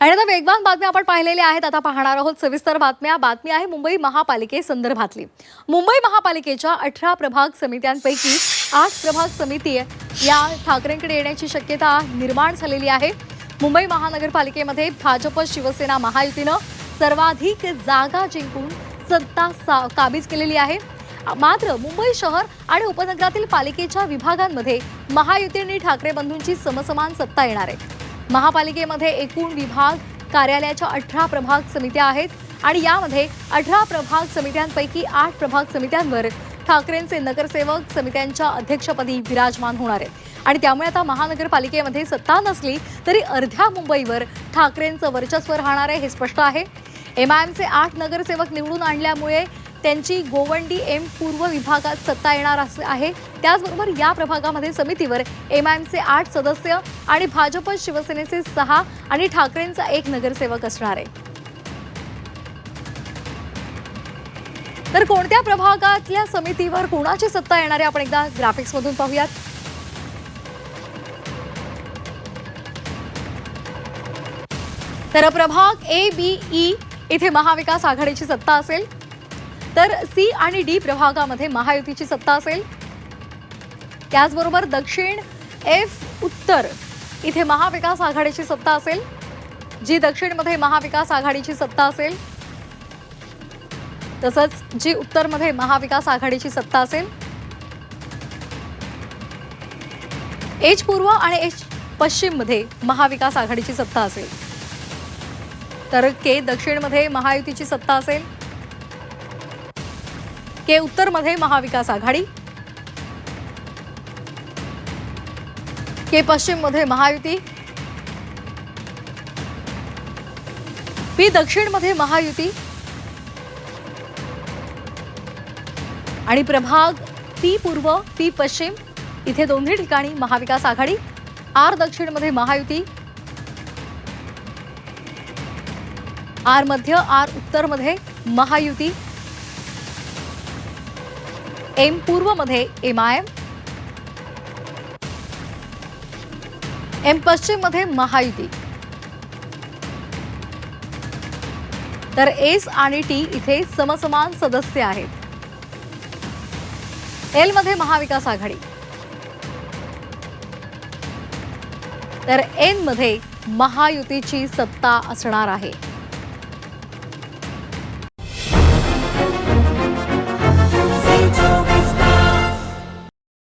आणि आता वेगवान बातम्या आपण पाहिलेल्या आहेत. आता पाहणार आहोत सविस्तर बातम्या. बातमी आहे मुंबई महापालिकेसंदर्भातली मुंबई महापालिकेच्या अठरा प्रभाग समित्यांपैकी आठ प्रभाग समिती या ठाकरेंकडे येण्याची शक्यता निर्माण झालेली आहे. मुंबई महानगरपालिकेमध्ये भाजप शिवसेना महायुतीनं सर्वाधिक जागा जिंकून सत्ता सा काबीज केलेली आहे. मात्र मुंबई शहर आणि उपनगरातील पालिकेच्या विभागांमध्ये महायुती आणि ठाकरे बंधूंची समसमान सत्ता येणार आहे. महापालिकेमध्ये एकूण विभाग कार्यालयाच्या अठरा प्रभाग समित्या आहेत आणि यामध्ये अठरा प्रभाग समित्यांपैकी आठ प्रभाग समित्यांवर ठाकरेंचे नगरसेवक समित्यांच्या अध्यक्षपदी विराजमान होणार आहेत. आणि त्यामुळे आता महानगरपालिकेमध्ये सत्ता नसली तरी अर्ध्या मुंबईवर ठाकरेंचं वर्चस्व राहणार आहे हे स्पष्ट आहे. एम आय एमचे आठ नगरसेवक निवडून आणल्यामुळे त्यांची गोवंडी एम पूर्व विभागात सत्ता येणार असे आहे. त्याचबरोबर या प्रभागामध्ये समितीवर एम आय एमचे आठ सदस्य आणि भाजप शिवसेनेचे सहा आणि ठाकरेंचा एक नगरसेवक असणार आहे. तर कोणत्या प्रभागातल्या समितीवर कोणाची सत्ता येणार आहे? आपण एकदा ग्राफिक्स मधून पाहूयात. तर प्रभाग ए बी ई इथे महाविकास आघाडीची सत्ता असेल. तर सी आणि डी प्रभागामध्ये महायुतीची सत्ता असेल. त्याचबरोबर दक्षिण एफ उत्तर इथे महाविकास आघाडीची सत्ता असेल. जी दक्षिणमध्ये महाविकास आघाडीची सत्ता असेल. तसंच जी उत्तरमध्ये महाविकास आघाडीची सत्ता असेल. एच पूर्व आणि एच पश्चिममध्ये महाविकास आघाडीची सत्ता असेल. तर के दक्षिणमध्ये महायुतीची सत्ता असेल. के उत्तरमध्ये महाविकास आघाडी. के पश्चिममध्ये महायुती. पी दक्षिणमध्ये महायुती. आणि प्रभाग पी पूर्व पी पश्चिम इथे दोन्ही ठिकाणी महाविकास आघाडी. आर दक्षिणमध्ये महायुती. आर मध्य आर उत्तरमध्ये महायुती. एम पूर्वमध्ये एम आय एम. एम पश्चिममध्ये महायुती. तर एस आणि टी इथे समसमान सदस्य आहेत. एलमध्ये महाविकास आघाडी. तर एनमध्ये महायुतीची सत्ता असणार आहे.